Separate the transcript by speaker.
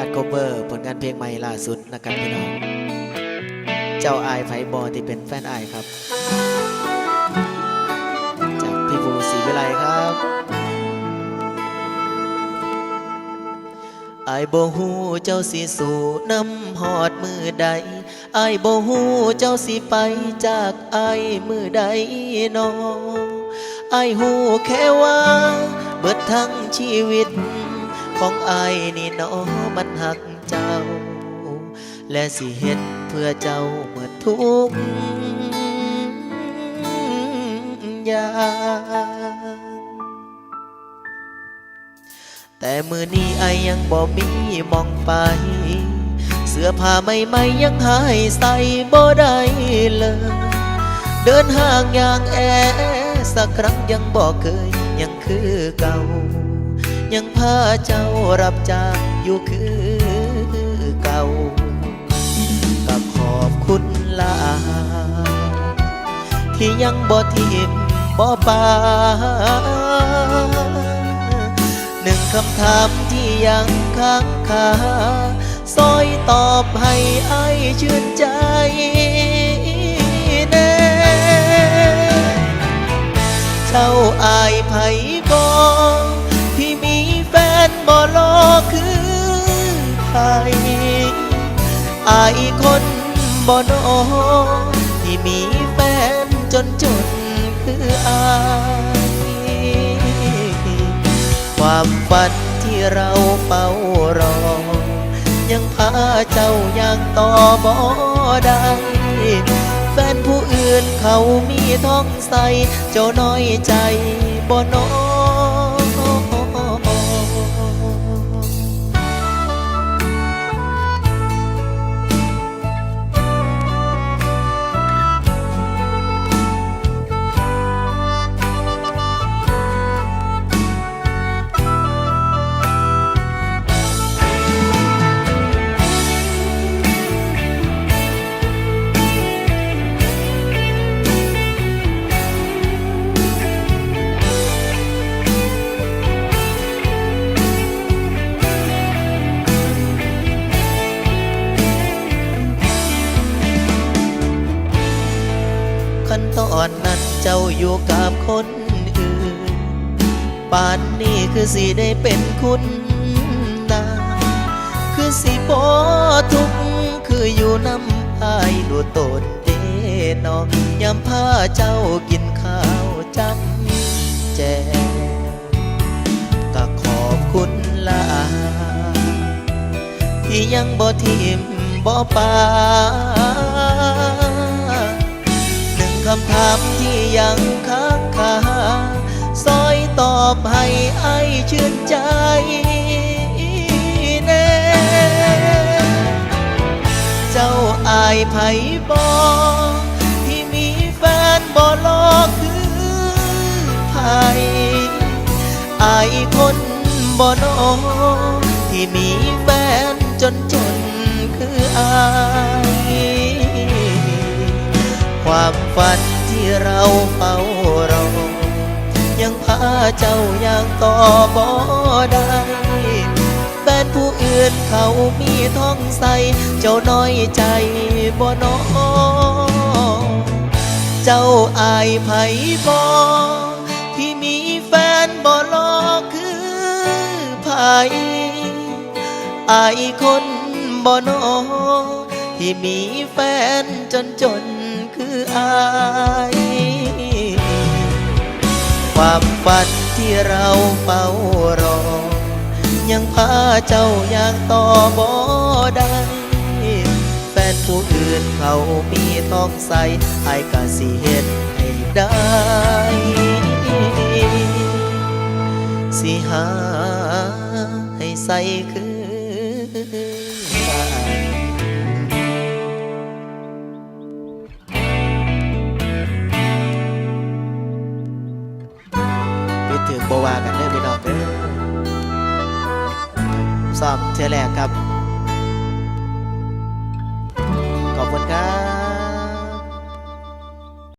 Speaker 1: าตโคเวอร์ ผลงานเพลงใหม่ล่าสุดนะครับพี่น้อง เจ้าอายไผบอที่เป็นแฟนอายครับ จากพี่ฟูศรีวิไลครับอายบ่ฮู้เจ้าสิสู่น้ำหอดมือใดอายบ่ฮู้เจ้าสิไปจากอายมือใดนออายฮู้แค่ว่า เบิดทั้งชีวิต ของไอายนี่นอมันหักเจ้า และสิเฮ็ดเพื่อเจ้าเมื่อทุกอย่างแต่มือนี้ไอยังบ่มีมองไป เสื้อผ้าใหม่ยังหายใส่บ่ได้เลย เดินห่างอย่างแอสักครั้งยังบ่เคยยังคือเก่า ยังพาเจ้ารับจ้างอยู่คือเก่าก็ขอบคุณลา ที่ยังบ่ทิมบ่ปาหนึ่งคำถามที่ยังค้างคาซอยตอบให้ไอายชื่นใจแน่เจ้าอายไผบอ คนบ่นอที่มีแฟนจนจนคืออาย ความฝันที่เราเฝ้ารอ ยังพาเจ้ายังต่อบ่ได้แฟนผู้อื่นเขามีท้องใส เจ้าน้อยใจบ่นอ ขั้นตอนนั้นเจ้าอยู่กับคนอื่นป่านนี้คือสิได้เป็นคุณนาคือสิบ่ทุกคืออยู่น้ำอายดูตนเดนอยามพาเจ้ากินข้าวจำแจก็ขอบคุณลาที่ยังบ่ทิมบ่ปา คำถามที่ยังค้างคาซอยตอบให้ไอายชื่นใจแน่เจ้าอายไผบอที่มีแฟนบ่รอคือไผอายคนบ่นอที่มีแฟนจนจนคืออายามฝันที่เราเฝ้ารอ ยังพาเจ้ายังต่อบ่ได้แฟนผู้อื่นเขามีท้องใส เจ้าน้อยใจบ่นอเจ้าอายไผบ่ที่มีแฟนบ่รอคือไผอายคนบ่นอที่มีแฟนจนจน คืออายความฝันที่เราเฝ้ารอ ยังพาเจ้ายังต่อบ่ได้แฟนผู้อื่นเขามีท้องใสไอ้ก็สิเฮ็ดให้ได้สิหาให้ใส่คือ ซ้อมเทอแรกครับ